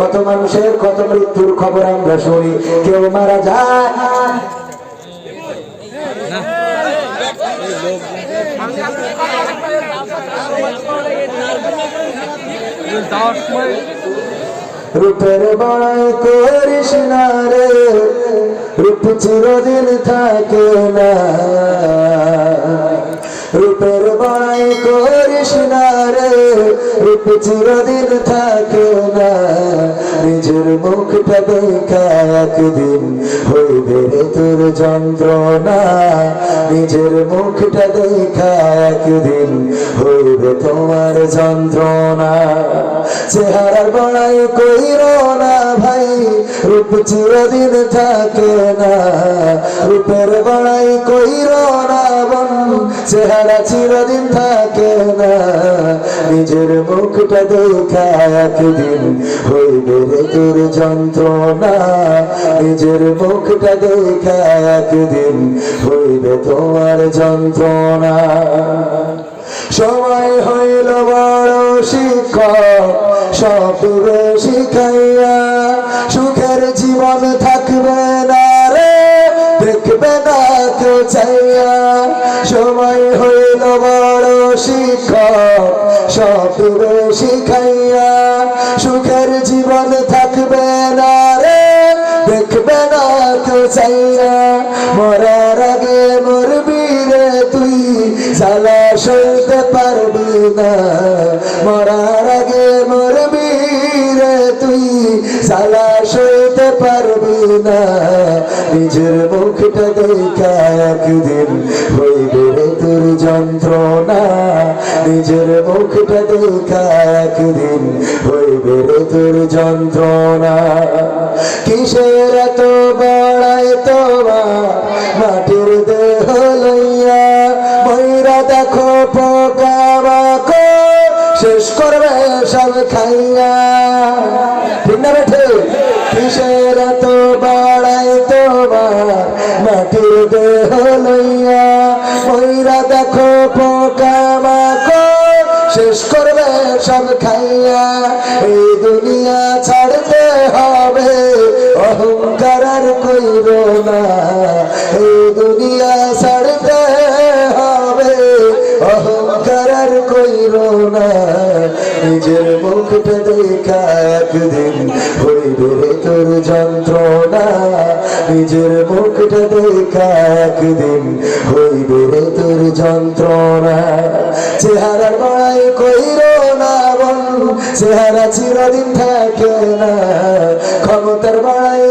কত মানুষের, কত মৃত্যুর খবর আমরা শুনি। কেউ মারা যায়। রূপের বড়াই করিস না রে, রূপ চিরদিন থাকে না। রূপের বড়াই করিস রূপ চিরদিন থাকে না। নিজের মুখটা দেখা একদিন হইবে রে তোর যন্ত্রণা। নিজের মুখটা দেখা একদিন হইবে তোমার যন্ত্রণা। চেহারার বড়াই কইর না ভাই, রূপ চিরদিন থাকে না। রূপের বড়াই কইর না বন, চেহারা চিরদিন থাকে না, নিজের মুখটা দেখা একদিন হইবে রে তোর যন্ত্রণা। নিজের মুখটা দেখা একদিন হইবে তোমার যন্ত্রণা। সময় হইল বড় শিক্ষক, সব শিখাইয়া সুখের জীবন থাকবে না রে, দেখবে না কেউ চাইয়া। সময় হইল বড় শিক্ষক সব শিখাইয়া সুখের জীবন থাকবে না রে। দেখবে না কেউ চাইয়া, মরার আগে মরবি রে তুই। সালা সইতে পারবি না, মরার আগে মরবি রে তুই। সালা সইতে পারবি না, নিজের মুখটা দেখা একদিন হইবে যন্ত্রণা, নিজের মুখটা দেখা, একদিন হইবে তোর যন্ত্রণা। কিসের এত বড়াই তোমার? মাটির দেহ লইয়া ময়রা দেখো, পোকা শেষ করবে সব খাইয়া। ঠিক না বেঠে? কিসের কইর না এই দুনিয়া ছাড়তে হবে। অহংকার কইর না, নিজের মুখটা দেখা একদিন হইবে তোর যন্ত্রণা। নিজের মুখটা দেখা একদিন হইবে তোর যন্ত্রণা। চেহারার বড়াই কইর না চেহারা চিরদিন থাকে না। ক্ষমতার বড়াই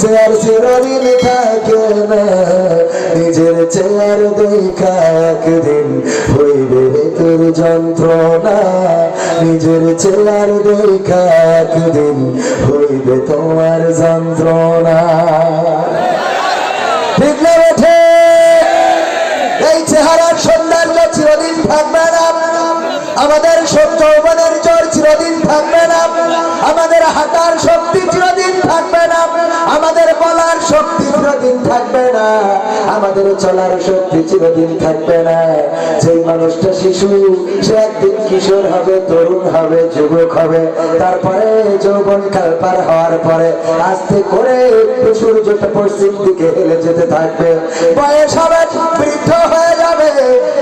চেয়ার চিরদিন থাকে না। নিজের চেয়ার দেখা একদিন হইবে তোর যন্ত্রণা। নিজের চেয়ার দেখা একদিন হইবে তোমার যন্ত্রণা। আমাদের সত্য যৌবনের জোর চিরদিন থাকবে না। আমাদের হাঁটার শক্তি শক্তি চিরদিন থাকবে না। আমাদের চলার শক্তি চিরদিন থাকবে না। যেই মানুষটা শিশু, সে একদিন কিশোর হবে, তরুণ হবে, যুবক হবে। তারপরে যৌবন কাল পার হওয়ার পরে আস্তে করে একটু সূর্যটা পশ্চিম দিকে হেলে যেতে থাকবে। বয়স হবে, বৃদ্ধ হয়ে যাবে।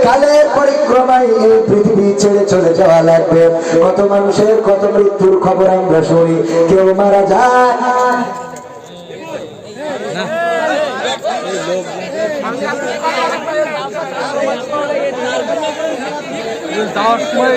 কালের পরিক্রমায় এই পৃথিবী ছেড়ে চলে যাওয়া লাগবে। কত মানুষের কত মৃত্যুর খবর আমরা শুনি। কেউ মারা যায় যাওয়ার সময়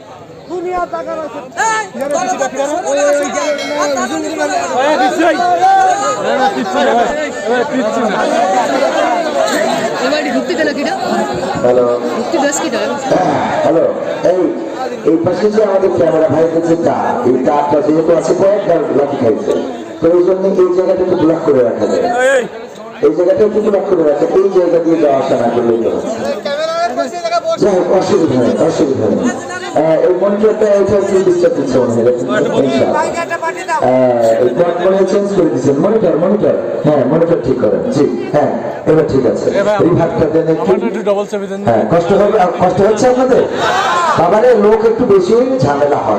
দুনিয়া টাকা রয়েছে হ্যালো এই এই পাশে যে আমাদের ক্যামেরা ভাই কাছে তার এই তারটা যেহেতু আছে কয়েকবার লাঠি খাইছে তো এই জন্য এই জায়গাটা একটু ব্লক করে রাখা যায় এই জায়গাটা একটু ব্লক করে রাখা এই জায়গা দিয়ে যাওয়া আসা না করলেই তো হচ্ছে অসুবিধা নেই অসুবিধা নেই। আহ, এই মনিটরটা এটা একটু ডিস্টার্ব দিচ্ছে মনে হয় ইনশাআল্লাহ। আহ, এই পট মনে চেঞ্জ করে দিচ্ছেন মনিটর মনিটর। হ্যাঁ মনিটর ঠিক করেন জি হ্যাঁ এবার ঠিক আছে। এই ভাগটা দেন হ্যাঁ কষ্ট হবে কষ্ট হচ্ছে আপনাদের? বাবারে লোক একটু বেশি হলে ঝামেলা হয়।